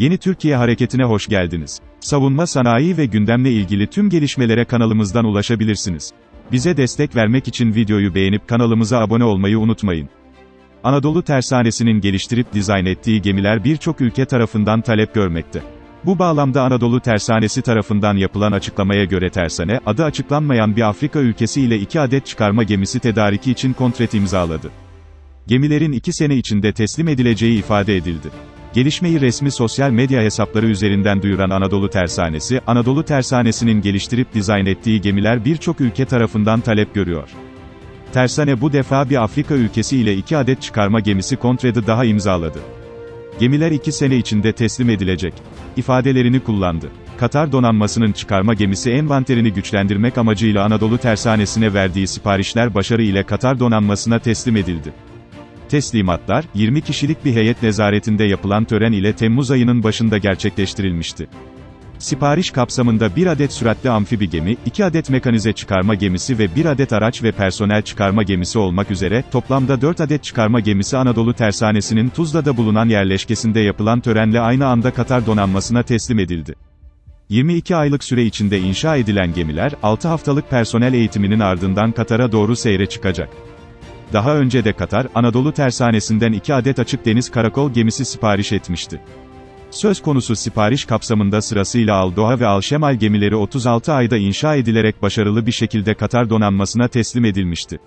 Yeni Türkiye Hareketi'ne hoş geldiniz. Savunma sanayi ve gündemle ilgili tüm gelişmelere kanalımızdan ulaşabilirsiniz. Bize destek vermek için videoyu beğenip kanalımıza abone olmayı unutmayın. Anadolu Tersanesi'nin geliştirip dizayn ettiği gemiler birçok ülke tarafından talep görmekte. Bu bağlamda Anadolu Tersanesi tarafından yapılan açıklamaya göre Tersane, adı açıklanmayan bir Afrika ülkesi ile iki adet çıkarma gemisi tedariki için kontrat imzaladı. Gemilerin iki sene içinde teslim edileceği ifade edildi. Gelişmeyi resmi sosyal medya hesapları üzerinden duyuran Anadolu Tersanesi, Anadolu Tersanesi'nin geliştirip dizayn ettiği gemiler birçok ülke tarafından talep görüyor. Tersane bu defa bir Afrika ülkesi ile iki adet çıkarma gemisi kontradı daha imzaladı. Gemiler iki sene içinde teslim edilecek. ifadelerini kullandı. Katar donanmasının çıkarma gemisi envanterini güçlendirmek amacıyla Anadolu Tersanesi'ne verdiği siparişler başarı ile Katar donanmasına teslim edildi. Teslimatlar, 20 kişilik bir heyet nezaretinde yapılan tören ile Temmuz ayının başında gerçekleştirilmişti. Sipariş kapsamında bir adet süratli amfibi gemi, iki adet mekanize çıkarma gemisi ve bir adet araç ve personel çıkarma gemisi olmak üzere, toplamda 4 adet çıkarma gemisi Anadolu Tersanesi'nin Tuzla'da bulunan yerleşkesinde yapılan törenle aynı anda Katar donanmasına teslim edildi. 22 aylık süre içinde inşa edilen gemiler, 6 haftalık personel eğitiminin ardından Katar'a doğru seyre çıkacak. Daha önce de Katar, Anadolu Tersanesi'nden 2 adet açık deniz karakol gemisi sipariş etmişti. Söz konusu sipariş kapsamında sırasıyla Al Doha ve Al Şemal gemileri 36 ayda inşa edilerek başarılı bir şekilde Katar donanmasına teslim edilmişti.